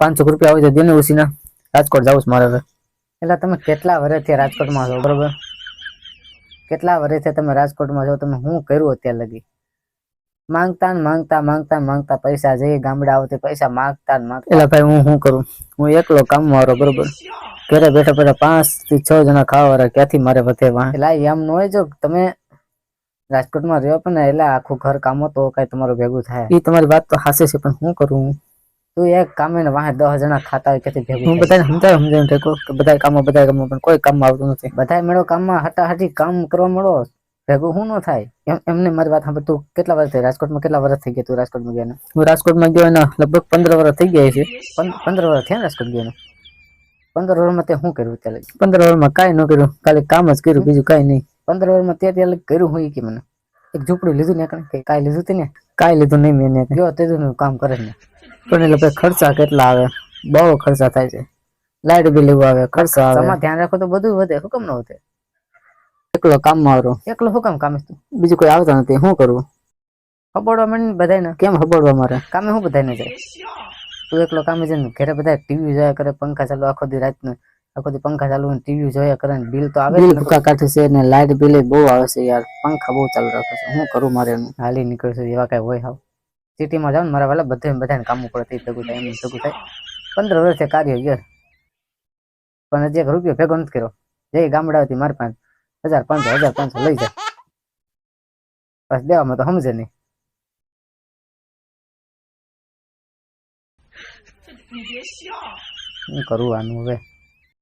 પાંચસો રૂપિયા આવે છે દેને ઉસીના રાજકોટ જાઉં છે મારે હવે. એટલે તમે કેટલા વર્ષથી રાજકોટમાં છો બરોબર? કેટલા વર્ષથી તમે રાજકોટમાં છો? તમે શું કર્યું અત્યાર લગી? માંગતા ને માંગતા માંગતા માંગતા પૈસા જઈએ ગામડા આવતી પૈસા માંગતા ને માંગતા. એટલે ભાઈ હું શું કરું? હું એકલો કામ વાળો બરોબર? ઘરે બેઠા બેઠા પાંચથી છ જણા ખાવા વાળા ક્યાંથી મારે વધે એટલે એમ ન હોય જો તમે રાજકોટમાં રહ્યો પણ એટલે આખું ઘર કામો તો કઈ તમારું ભેગું થાય. એ તમારી વાત તો હાસે છે પણ શું કરું હું? તું એક કામે ને વાહે દસ જણા ખાતા હોય કેથી ભેગું હું બધાને સમજાય સમજાય ઠેકો કે બધા કામમાં બધા કામમાં પણ કોઈ કામમાં આવતું નથી. બધા મેળો કામમાં હટાહટી કામ કરવા મળો ભેગું શું ન થાય? એમ એમને મારી વાત સાંભળ તું કેટલા વર્ષ થઈ રાજકોટમાં કેટલા વર્ષ થઈ ગયા તું રાજકોટમાં ગયા હું રાજકોટમાં ગયો એના લગભગ પંદર વર્ષ થઈ ગયા છે. પંદર વર્ષ થયા ને રાજકોટ ગયા પંદર વર્ષમાં તે શું કર્યું ત્યારે પંદર વર્ષમાં કાંઈ ન કર્યું. ખાલી કામ જ કર્યું બીજું કાંઈ નહીં. પંદર વર્ષમાં તે ત્યારે કર્યું હોય કે મને? એક ઝૂંપડું લીધું ને કાંઈ લીધું તે ને કાંઈ લીધું નહીં મેં ગયો તે કામ કરે ને. પણ એટલે ખર્ચા કેટલા આવે? બહુ ખર્ચા થાય છે. લાઇટ બિલ એવું આવે ખર્ચા આવે. તમારે ધ્યાન રાખો તો બધું વધે હુકમ ન વધે. એકલો કામમાં આવરો એકલો હુકમ કામે તું. બીજું કોઈ આવતા નથી શું કરવું હબોડવા મને બધાને કેમ હબડવા મારે? કામે હું બધાને જાય? તું એકલો કામે છે ને ઘરે બધા ટીવી જોયા કરે પંખા ચાલુ આખો દી રાતનો. આખો દી પંખા ચાલુ ને ટીવી જોયા કરે ને બિલ તો આવે બિલ ભૂકા કાઢે છે ને લાઇટ બિલ બહુ આવે છે યાર. પંખા બહુ ચાલુ રાખે છે. હું કરું મારે હાલી નીકળશે એવા કઈ હોય હાવ. સિટીમાં જાઉં ને મારા વાલા બધે બધાને કામ ઉપર થઈ શકું થાય, એમ શકું થાય. પંદર વર્ષે કાર્ય યસ પણ હજી એક રૂપિયો ભેગો નથી કર્યો. જે ગામડાથી મારી પાસે, હજાર પાંચસો હજાર પાંચસો લઈ જાય. બસ દેવામાં તો સમજે નહીં. શું કરું આનું હવે?